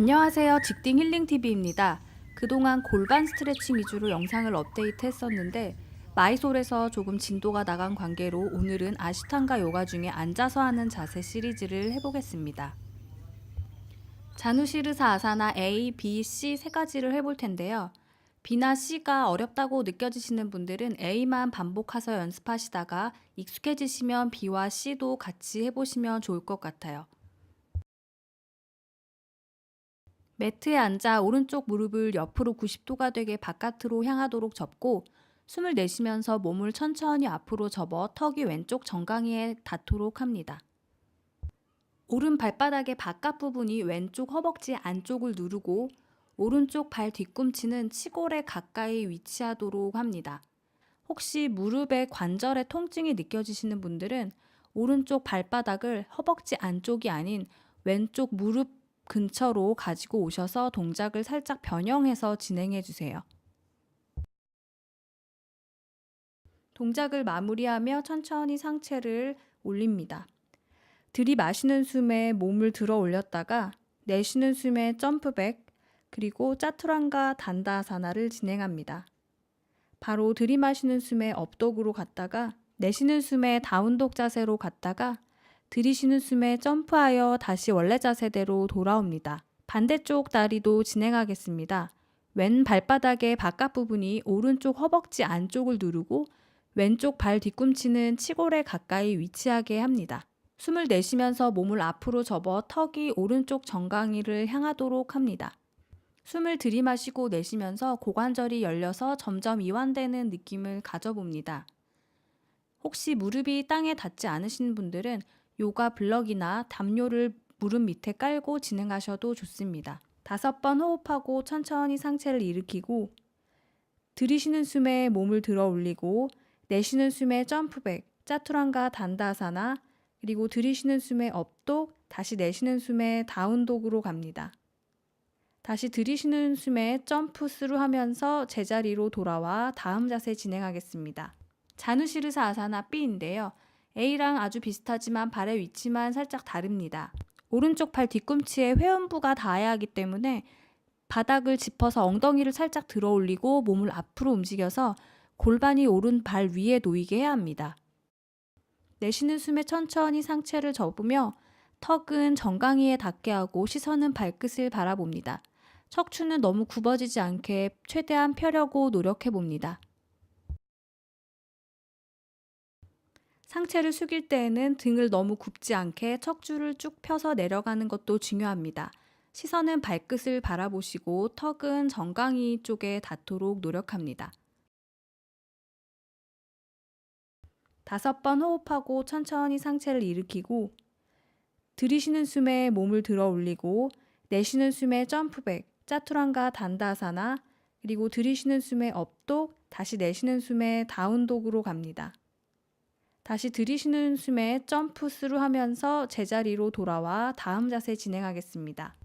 안녕하세요. 직딩 힐링 TV입니다. 그동안 골반 스트레칭 위주로 영상을 업데이트 했었는데 마이솔에서 조금 진도가 나간 관계로 오늘은 아시탄가 요가 중에 앉아서 하는 자세 시리즈를 해보겠습니다. 자누시르사 아사나 A, B, C 세 가지를 해볼 텐데요. B나 C가 어렵다고 느껴지시는 분들은 A만 반복해서 연습하시다가 익숙해지시면 B와 C도 같이 해보시면 좋을 것 같아요. 매트에 앉아 오른쪽 무릎을 옆으로 90도가 되게 바깥으로 향하도록 접고 숨을 내쉬면서 몸을 천천히 앞으로 접어 턱이 왼쪽 정강이에 닿도록 합니다. 오른 발바닥의 바깥 부분이 왼쪽 허벅지 안쪽을 누르고 오른쪽 발 뒤꿈치는 치골에 가까이 위치하도록 합니다. 혹시 무릎의 관절의 통증이 느껴지시는 분들은 오른쪽 발바닥을 허벅지 안쪽이 아닌 왼쪽 무릎 근처로 가지고 오셔서 동작을 살짝 변형해서 진행해 주세요. 동작을 마무리하며 천천히 상체를 올립니다. 들이마시는 숨에 몸을 들어 올렸다가 내쉬는 숨에 점프백 그리고 짜투란가 단다사나를 진행합니다. 바로 들이마시는 숨에 업독으로 갔다가 내쉬는 숨에 다운독 자세로 갔다가 들이쉬는 숨에 점프하여 다시 원래 자세대로 돌아옵니다. 반대쪽 다리도 진행하겠습니다. 왼 발바닥의 바깥 부분이 오른쪽 허벅지 안쪽을 누르고 왼쪽 발 뒤꿈치는 치골에 가까이 위치하게 합니다. 숨을 내쉬면서 몸을 앞으로 접어 턱이 오른쪽 정강이를 향하도록 합니다. 숨을 들이마시고 내쉬면서 고관절이 열려서 점점 이완되는 느낌을 가져봅니다. 혹시 무릎이 땅에 닿지 않으신 분들은 요가 블럭이나 담요를 무릎 밑에 깔고 진행하셔도 좋습니다. 다섯 번 호흡하고 천천히 상체를 일으키고 들이쉬는 숨에 몸을 들어 올리고 내쉬는 숨에 점프백, 짜투란가 단다사나 그리고 들이쉬는 숨에 업독, 다시 내쉬는 숨에 다운독으로 갑니다. 다시 들이쉬는 숨에 점프 스루 하면서 제자리로 돌아와 다음 자세 진행하겠습니다. 자누시르사 아사나 B인데요. A랑 아주 비슷하지만 발의 위치만 살짝 다릅니다. 오른쪽 팔 뒤꿈치에 회음부가 닿아야 하기 때문에 바닥을 짚어서 엉덩이를 살짝 들어 올리고 몸을 앞으로 움직여서 골반이 오른 발 위에 놓이게 해야 합니다. 내쉬는 숨에 천천히 상체를 접으며 턱은 정강이에 닿게 하고 시선은 발끝을 바라봅니다. 척추는 너무 굽어지지 않게 최대한 펴려고 노력해 봅니다. 상체를 숙일 때에는 등을 너무 굽지 않게 척추를 쭉 펴서 내려가는 것도 중요합니다. 시선은 발끝을 바라보시고 턱은 정강이 쪽에 닿도록 노력합니다. 다섯 번 호흡하고 천천히 상체를 일으키고 들이쉬는 숨에 몸을 들어 올리고 내쉬는 숨에 점프백, 짜투란가 단다사나 그리고 들이쉬는 숨에 업독, 다시 내쉬는 숨에 다운독으로 갑니다. 다시 들이쉬는 숨에 점프 스루 하면서 제자리로 돌아와 다음 자세 진행하겠습니다.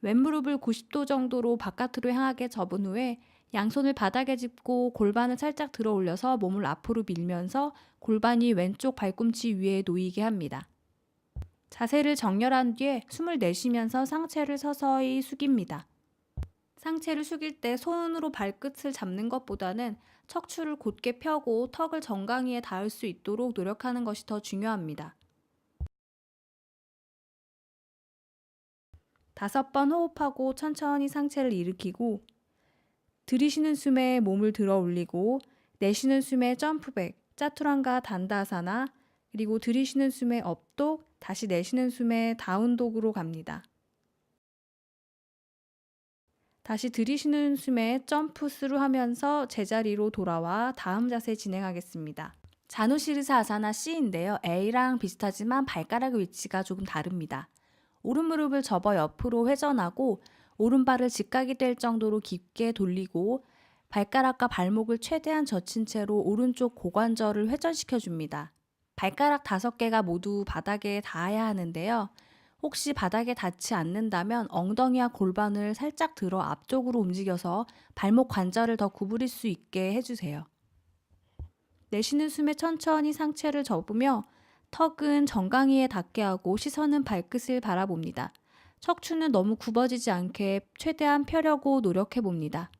왼무릎을 90도 정도로 바깥으로 향하게 접은 후에 양손을 바닥에 짚고 골반을 살짝 들어 올려서 몸을 앞으로 밀면서 골반이 왼쪽 발꿈치 위에 놓이게 합니다. 자세를 정렬한 뒤에 숨을 내쉬면서 상체를 서서히 숙입니다. 상체를 숙일 때 손으로 발끝을 잡는 것보다는 척추를 곧게 펴고 턱을 정강이에 닿을 수 있도록 노력하는 것이 더 중요합니다. 다섯 번 호흡하고 천천히 상체를 일으키고 들이쉬는 숨에 몸을 들어 올리고 내쉬는 숨에 점프백, 짜투란가 단다사나 그리고 들이쉬는 숨에 업독, 다시 내쉬는 숨에 다운독으로 갑니다. 다시 들이쉬는 숨에 점프 스루 하면서 제자리로 돌아와 다음 자세 진행하겠습니다. 자누시르사 아사나 C인데요. A랑 비슷하지만 발가락의 위치가 조금 다릅니다. 오른 무릎을 접어 옆으로 회전하고 오른발을 직각이 될 정도로 깊게 돌리고 발가락과 발목을 최대한 젖힌 채로 오른쪽 고관절을 회전시켜 줍니다. 발가락 다섯 개가 모두 바닥에 닿아야 하는데요. 혹시 바닥에 닿지 않는다면 엉덩이와 골반을 살짝 들어 앞쪽으로 움직여서 발목 관절을 더 구부릴 수 있게 해주세요. 내쉬는 숨에 천천히 상체를 접으며 턱은 정강이에 닿게 하고 시선은 발끝을 바라봅니다. 척추는 너무 굽어지지 않게 최대한 펴려고 노력해 봅니다.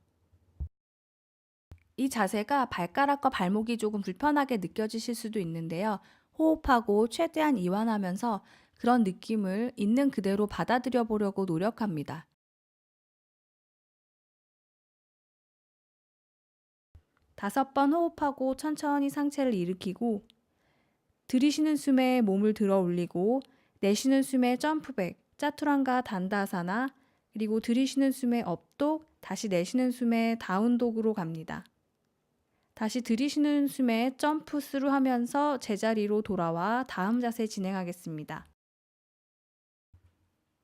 이 자세가 발가락과 발목이 조금 불편하게 느껴지실 수도 있는데요. 호흡하고 최대한 이완하면서 그런 느낌을 있는 그대로 받아들여 보려고 노력합니다. 다섯 번 호흡하고 천천히 상체를 일으키고 들이쉬는 숨에 몸을 들어 올리고 내쉬는 숨에 점프백, 짜투란가 단다사나 그리고 들이쉬는 숨에 업독, 다시 내쉬는 숨에 다운독으로 갑니다. 다시 들이쉬는 숨에 점프 스루 하면서 제자리로 돌아와 다음 자세 진행하겠습니다.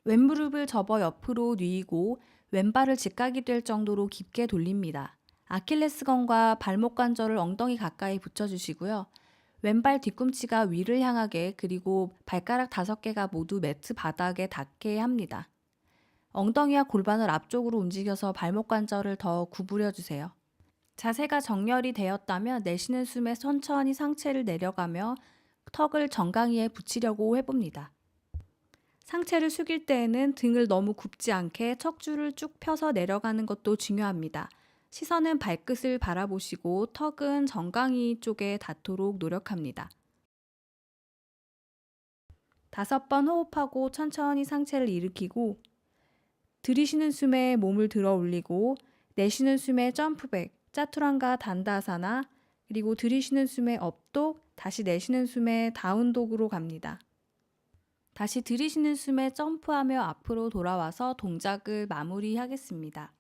왼무릎을 접어 옆으로 뉘고 왼발을 직각이 될 정도로 깊게 돌립니다. 아킬레스건과 발목 관절을 엉덩이 가까이 붙여주시고요. 왼발 뒤꿈치가 위를 향하게 그리고 발가락 다섯 개가 모두 매트 바닥에 닿게 합니다. 엉덩이와 골반을 앞쪽으로 움직여서 발목 관절을 더 구부려 주세요. 자세가 정렬이 되었다면 내쉬는 숨에 천천히 상체를 내려가며 턱을 정강이에 붙이려고 해봅니다. 상체를 숙일 때에는 등을 너무 굽지 않게 척추를 쭉 펴서 내려가는 것도 중요합니다. 시선은 발끝을 바라보시고 턱은 정강이 쪽에 닿도록 노력합니다. 다섯 번 호흡하고 천천히 상체를 일으키고 들이쉬는 숨에 몸을 들어 올리고 내쉬는 숨에 점프백, 짜투란가 단다사나 그리고 들이쉬는 숨에 업독, 다시 내쉬는 숨에 다운독으로 갑니다. 다시 들이쉬는 숨에 점프하며 앞으로 돌아와서 동작을 마무리하겠습니다.